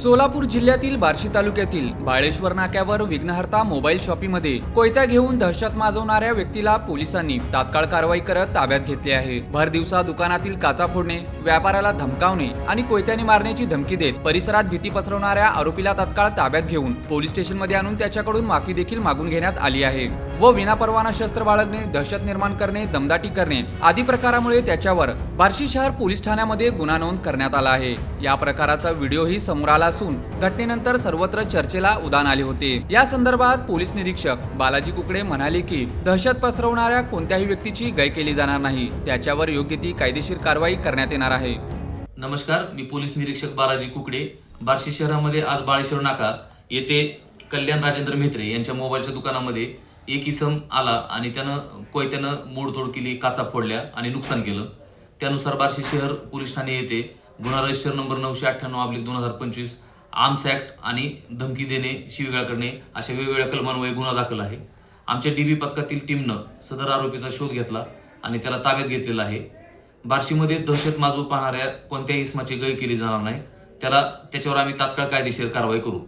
Solapur जिल्ह्यातील बार्शी तालुक्यातील बाळेश्वर नाक्यावर विघ्नहर्ता मोबाईल शॉपीमध्ये कोयत्या घेऊन दहशत माजवणाऱ्या व्यक्तीला पोलिसांनी तात्काळ कारवाई करत ताब्यात घेतले आहे. भर दिवसा दुकानातील काचा फोडणे व्यापाऱ्याला धमकावणे आणि कोयत्याने मारण्याची धमकी देत परिसरात भीती पसरवणाऱ्या आरोपीला तात्काळ ताब्यात घेऊन पोलीस स्टेशनमध्ये आणून त्याच्याकडून माफी देखील मागून घेण्यात आली आहे. व विनापरवाना शस्त्र बाळगणे दहशत निर्माण करणे दमदाटी करणे आदी प्रकारामुळे त्याच्यावर बार्शी शहर पोलीस ठाण्यामध्ये गुन्हा नोंद करण्यात आला आहे. या प्रकाराचा व्हिडिओही समोर आला असून घटनेनंतर सर्वत्र चर्चेला उदान आले होते. या संदर्भात पोलीस निरीक्षक बालाजी कुकडे म्हणाले की दहशत पसरवणाऱ्या कोणत्याही व्यक्तीची गय केली जाणार नाही. त्याच्यावर योग्य ती कायदेशीर कारवाई करण्यात येणार आहे. नमस्कार मी पोलीस निरीक्षक बालाजी कुकडे. बार्शी शहरामध्ये आज बाळेश्वर नाका येथे कल्याण राजेंद्र म्हेत्रे यांच्या मोबाईलच्या दुकानामध्ये एक इसम आला आणि त्यानं कोयत्यानं मोडतोड केली काचा फोडल्या आणि नुकसान केलं. त्यानुसार बार्शी शहर पोलीस ठाणे येथे गुन्हा रजिस्टर नंबर नऊशे अठ्ठ्याण्णव आपले दोन हजार पंचवीस आर्म्स ॲक्ट आणि धमकी देणे शिवीगाळ करणे अशा वेगवेगळ्या कलमांमुळे गुन्हा दाखल आहे. आमच्या डी बी पथकातील टीमनं सदर आरोपीचा शोध घेतला आणि त्याला ताब्यात घेतलेला आहे. बार्शीमध्ये दहशत माजू पाहणाऱ्या कोणत्याही इसमाची गय केली जाणार नाही. त्याला त्याच्यावर आम्ही तात्काळ कायदेशीर कारवाई करू.